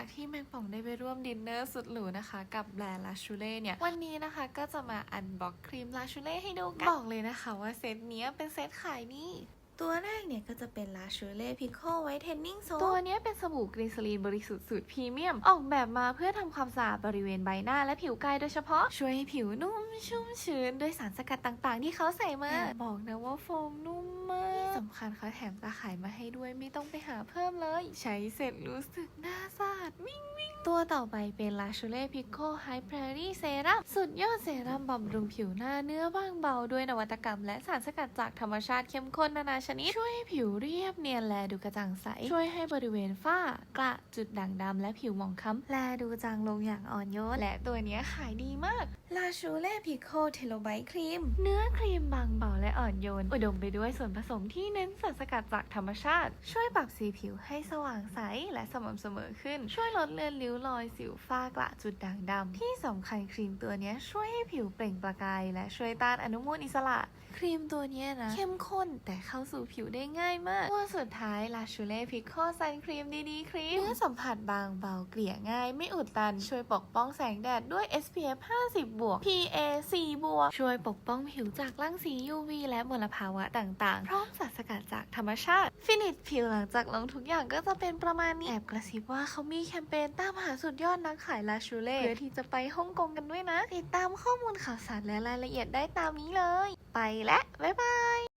จากที่แมงป่องได้ไปร่วมดินเนอร์สุดหรูนะคะ กับแบรนด์ลาชูเล่เนี่ย วันนี้นะคะก็จะมาอันบ็อกครีมลาชูเล่ให้ดูกัน บอกเลยนะคะว่าเซตเนี้ยเป็นเซตขายนี่ ตัวแรกเนี่ยก็จะเป็นลาชูเล่พิโคไวท์เทนนิ่งโซตัวเนี้ยเป็นสบู่กรีนซลีนบริสุทธิ์สูตรพรีเมียม ออกแบบมาเพื่อทำความสะอาดบริเวณใบหน้าและผิวกายโดยเฉพาะ ช่วยให้ผิวนุ่มชุ่มชื้นด้วยสารสกัดต่างๆ ที่เขาใส่มา บอกนะว่าโฟมนุ่มมากที่สำคัญเขาแถมตาข่ายมาให้ด้วยไม่ต้องไปหาเพิ่มเลย ใช้เสร็จรู้สึกหน้าสะอาดวิ่งวิ่ง ตัวต่อไปเป็นลาชูเล่พิโคไฮพรรี่เซรั่มสุดยอดเซรั่มบำรุงผิวหน้าเนื้อบางเบาด้วยนวัตกรรม และสารสกัดจากธรรมชาติเข้มข้นนานาชนิด ช่วยให้ผิวเรียบเนียนและดูกระจ่างใส ช่วยให้บริเวณฝ้ากระจุดด่างดำและผิวหมองคล้ำ แลดูจางลงอย่างอ่อนโยน และตัวนี้ขายดีมากลาชูเล่พิโคเทโลไบต์ครีม เนื้อครีมบางเบาและอ่อนโยน อุดมไปด้วยส่วนผสมที่เน้นสารสกัดจากธรรมชาติ ช่วยปรับสีผิวให้สว่างใสและสม่ำเสมอขึ้น ช่วยลดเลือนริ้วรอยสิวฝ้ากระจุดด่างดำที่สำคัญครีมตัวเนี้ยช่วยให้ผิวเปล่งประกาย และช่วยต้านอนุมูลอิสระ ครีมตัวเนี้ยนะเข้มข้นแต่เข้าสู่ผิวได้ง่ายมากตัวสุดท้ายลาชูเล่พิโคซันครีมดีๆครีมเนื้อสัมผัสบางเบาเกลี่ยง่าย ไม่อุดตัน ช่วยปกป้องแสงแดดด้วย SPF 50บวก PA 4บวกช่วยปกป้องผิวจากรังสี UV และมลภาวะต่างๆ พร้อมสารสกัดจากธรรมชาติ ฟินิชผิวหลังจากลงทุกอย่างก็จะเป็นประมาณนี้แอบกระซิบว่าเขามีแคมเปญตามหาสุดยอดนักขายลาชูเล่เพื่อที่จะไปฮ่องกงกันด้วยนะ ติดตามข้อมูลข่าวสารและรายละเอียดได้ตามนี้เลย ไปและบ๊ายบาย